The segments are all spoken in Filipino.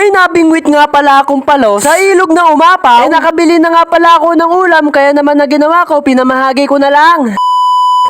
May nabingwit nga pala akong palos sa ilog na umapaw. Eh nakabili na nga pala ako ng ulam kaya naman na ginawa ko, pinamahagi ko na lang.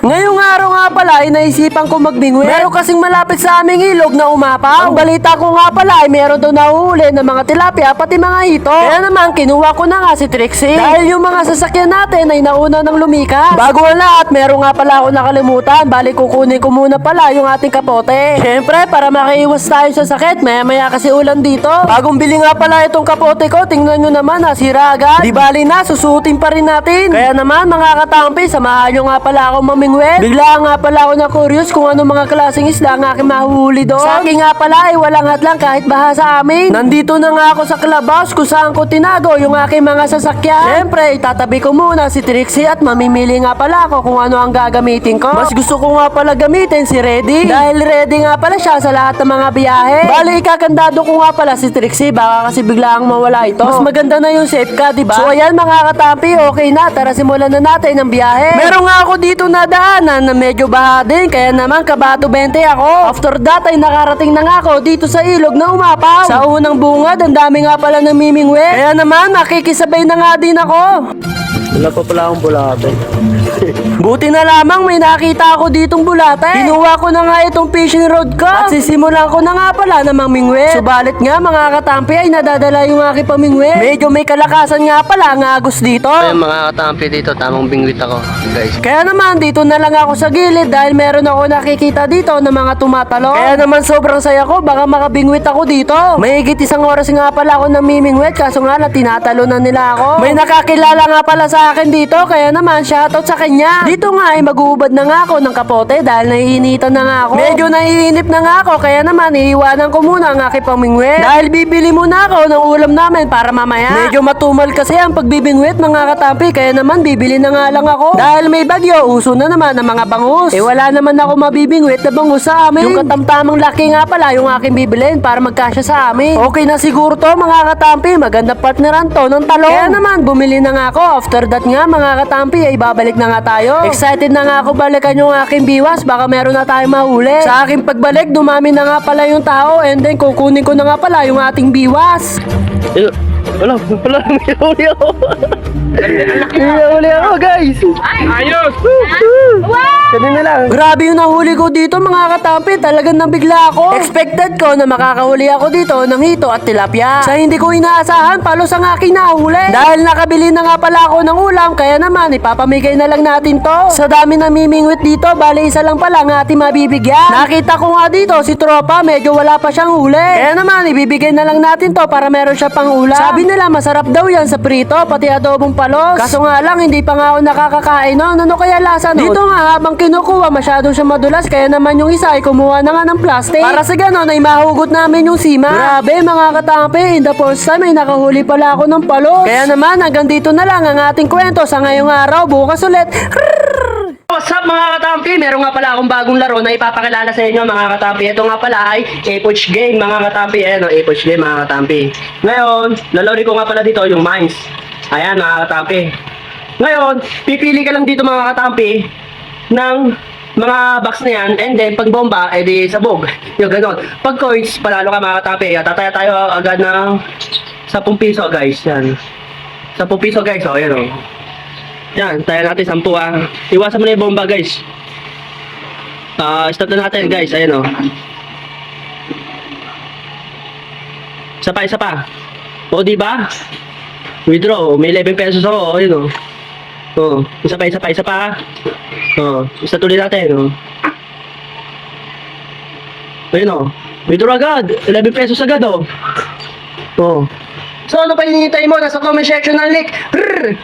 Ngayong araw nga pala ay naisipan ko magbingwit. Meron kasing malapit sa aming ilog na umapaw. Ang balita ko nga pala ay meron daw nahuhuli ng mga tilapia pati mga hito. Kaya naman kinuha ko na nga si Trixie. Dahil yung mga sasakyan natin ay nauna ng lumikas. Bago ang lahat, meron nga pala ako nakalimutan. Bali kukunin ko muna pala yung ating kapote. Siyempre, para makaiwas tayo sa sakit, maya maya kasi ulan dito. Bagong bili nga pala itong kapote ko, tingnan nyo naman nasira agad. Di bali na, susutin pa rin natin. Kaya naman mga katampi, samahan nyo nga pala ako mamingwit. Bigla nga pala ako na curious kung ano mga klaseng isda ang aking mahuhuli doon. Sa akin nga pala ay walang hadlang kahit baha sa amin. Nandito na nga ako sa clubhouse kung saan ko tinago yung aking mga sasakyan. Siyempre, itatabi ko muna si Trixie at mamimili nga pala ako kung ano ang gagamitin ko. Mas gusto ko nga pala gamitin si Reddy. Dahil ready nga pala siya sa lahat ng mga biyahe. Bali, ikakandado ko nga pala si Trixie. Baka kasi biglaang mawala ito. Mas maganda na yung safe ka, di ba? So ayan mga katampi, okay na. Tara simulan na natin ang biyahe. Meron nga ako dito nadaanan na medyo baha din. Kaya naman kabato 20 ako. After that ay nakarating na nga ako dito sa ilog na umapaw. Sa unang bungad, ang dami nga pala namimingwe. Kaya naman, makikisabay na nga din ako. Wala pa pala akong bulate. Buti na lamang may nakita ako ditong bulate. Kinuha ko na nga itong fishing rod ko. At sisimulan ko na nga pala na mamingwe. Subalit nga mga katampi ay nadadala yung aking pamingwe. Medyo may kalakasan nga pala ang agos dito. Ayun mga katampi dito, tamang bingwit ako, guys. Kaya naman dito na lang ako sa gilid dahil meron ako nakikita dito ng mga tumatalo. Kaya naman sobrang saya ko baka makabingwit ako dito. Mahigit isang oras nga pala ako namimingwit kaso nga na tinatalo na nila ako. May nakakilala nga pala sa akin dito kaya naman shoutout sa kanya. Dito nga ay mag-uubad na nga ako ng kapote dahil naiinitan na nga ako. Medyo naiinip na nga ako kaya naman iiwanan ko muna ang aking pamingwit. Dahil bibili muna ako ng ulam namin para mamaya. Medyo matumal kasi ang pagbibingwit mga katampi kaya naman bibili na nga lang ako. Dahil may bagyo, uso na naman ang mga bangus. Eh wala naman ako mabibingwit na bangus sa amin. Yung katamtamang laki nga pala yung aking bibilin para magkasya sa amin. Okay na siguro to mga katampi, maganda partneran to ng talong. Kaya naman bumili na nga ako. After that nga mga katampi ay babalik na nga tayo. Excited na nga ako balikan yung aking biwas baka meron na tayong mahuli. Sa aking pagbalik, dumami na nga pala yung tao and then kukunin ko na nga pala yung ating biwas. Ayun, wala, wala, may huli ako. may huli ako, guys. Ayos! Ganun na lang. Grabe yung nahuli ko dito mga katampi, talagang nabigla ako. Expected ko na makakahuli ako dito ng hito at tilapia. Sa hindi ko inaasahan, palos ang aking nahuli. Dahil nakabili na nga pala ako ng ulam, kaya naman ipapamigay na lang natin to. Sa dami namimingwit dito, bali isa lang pala ang ating mabibigyan. Nakita ko nga dito si Tropa, medyo wala pa siyang huli. Kaya naman, ibibigay na lang natin to para meron siya pang ulam. Sabi nila masarap daw yan sa prito, pati adobong palos. Kaso nga lang, hindi pa nga ako nakakakain nun. Ano kaya lasa nun? Dito nga, habang kinukuha, masyadong siya madulas. Kaya naman yung isa ay kumuha na nga ng plastic. Para sa ganon ay mahugot namin yung sima. Grabe mga katampi, in the first time ay nakahuli pala ako ng palos. Kaya naman, hanggang dito na lang ang ating kwento sa ngayong araw. Bukas ulit. What's up mga katampi? Meron nga pala akong bagong laro na ipapakilala sa inyo mga katampi. Ito nga pala ay Epoch Game mga katampi. Ayan o, Epoch Game mga katampi. Ngayon, lalawin ko nga pala dito yung mines. Ayan mga katampi. Ngayon, pipili ka lang dito mga katampi ng mga box na yan and then pag bomba, edi sabog. Yung ganon. Pag coins, panalo ka mga katampi. Tataya tayo agad ng 10 piso guys. Yan. 10 piso guys. O, yan o. Yan, tayo natin 10 ah. Iwasan mo na yung bomba guys. Ah, start na natin guys. Ayan o. Isa pa, isa pa. O, di ba? Withdraw. May 11 pesos ako. O, yun o. O, isa pa, isa pa, isa pa. O, isa tuloy natin. O. Ayun o. Withdraw agad. 11 pesos agad o. O. So, ano pa hinihintay mo? Nasa comment section ng link. Rrrr!